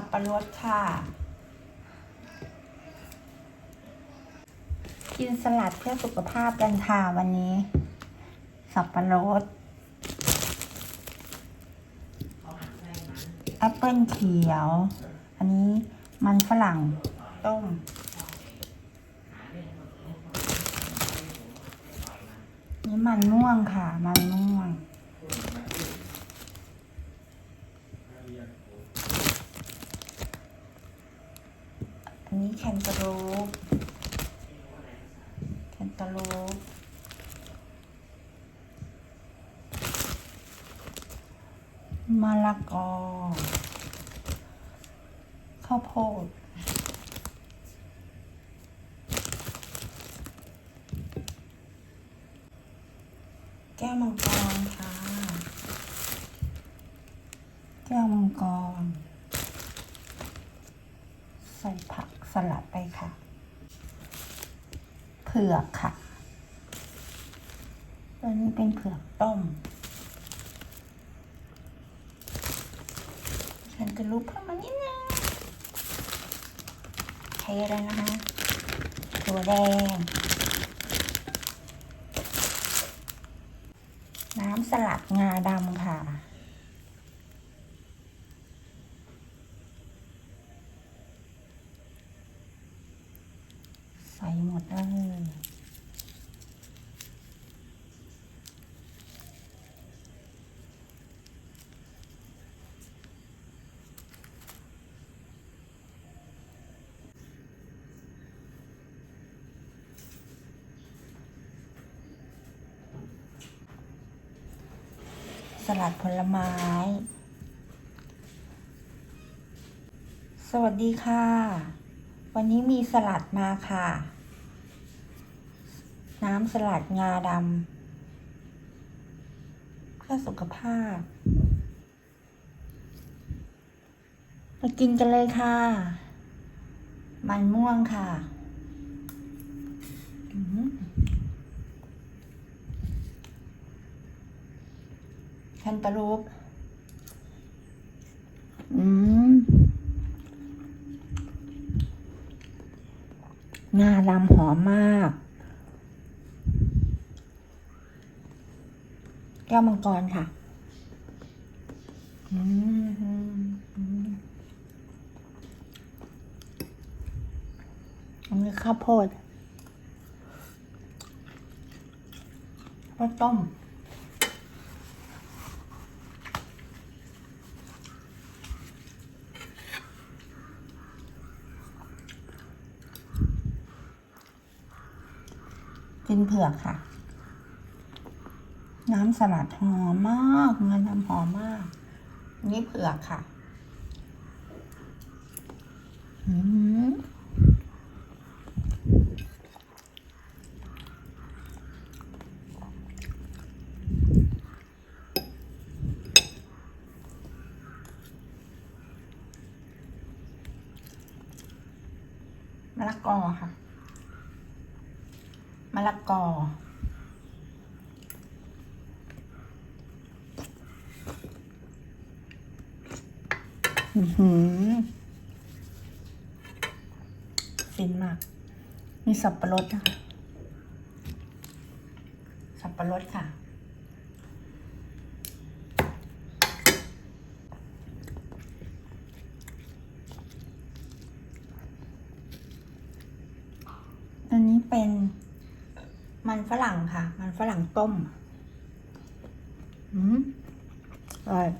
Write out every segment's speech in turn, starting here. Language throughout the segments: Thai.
สับปะรดค่ะ กินสลัดเพื่อสุขภาพกันค่ะวันนี้ สับปะรดแอปเปิ้ลเขียว อันนี้มันฝรั่งต้มนี่มันม่วงค่ะ มันม่วง อันนี้แคนตาลูปแคนตาลูปมะละกอ ข้าวโพดแก้วมังกรค่ะ แก้วมังกร ใส่ผักส ลัดไปค่ะ เผือกค่ะ ตัวนี้เป็นเผือกต้มฉันจะลุกเพิ่มมานิดนึงเทเลยนะคะถั่วแดง น้ำสลัดงาดำค่ะ ใส่หมดเลยสลัดผลไม้ สวัสดีค่ะ วันนี้มีสลัดมาค่ะ น้ำสลัดงาดำเพื่อสุขภาพ มากินกันเลยค่ะ มันม่วงค่ะแคนตาลูปอืมงาดำหอมมาก แก้วมังกรค่ะอืมอืมอืมอันนี้ข้าวโพดข้าวต้มกินเผือกค่ะ น้ำสลัดหอมมากเงินน้ำหอมมาก นี่เผือกค่ะมะละกอค่ะมะละกอ อือหือ ฟินมาก มีสับปะรดนะคะ สับปะรดค่ะ อันนี้เป็นมันฝรั่งค่ะ มันฝรั่งต้ม อืมอร่อย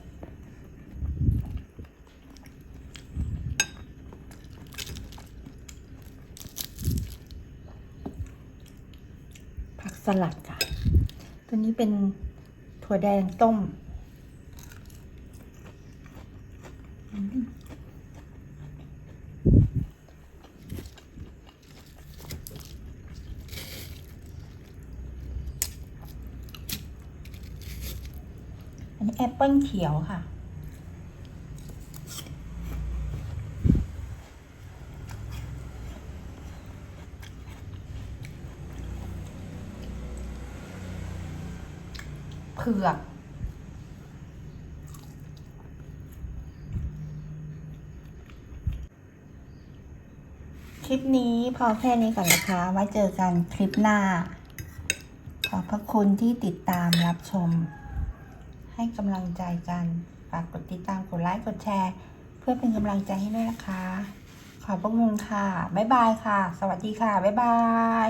ผักส ลัดค่ะ ตัวนี้เป็นถั่วแดงต้ม อันนี้แอปเปิ้ลเขียวค่ะ ผือก คลิปนี้พอแค่นี้ก่อนนะคะ ไว้เจอกันคลิปหน้า ขอบพระคุณที่ติดตามรับชม ให้กำลังใจกัน ฝากกดติดตามกดไลค์กดแชร์ เพื่อเป็นกำลังใจให้ด้วยนะคะ ขอบพระคุณค่ะ บ๊ายบายค่ะ สวัสดีค่ะ บ๊ายบาย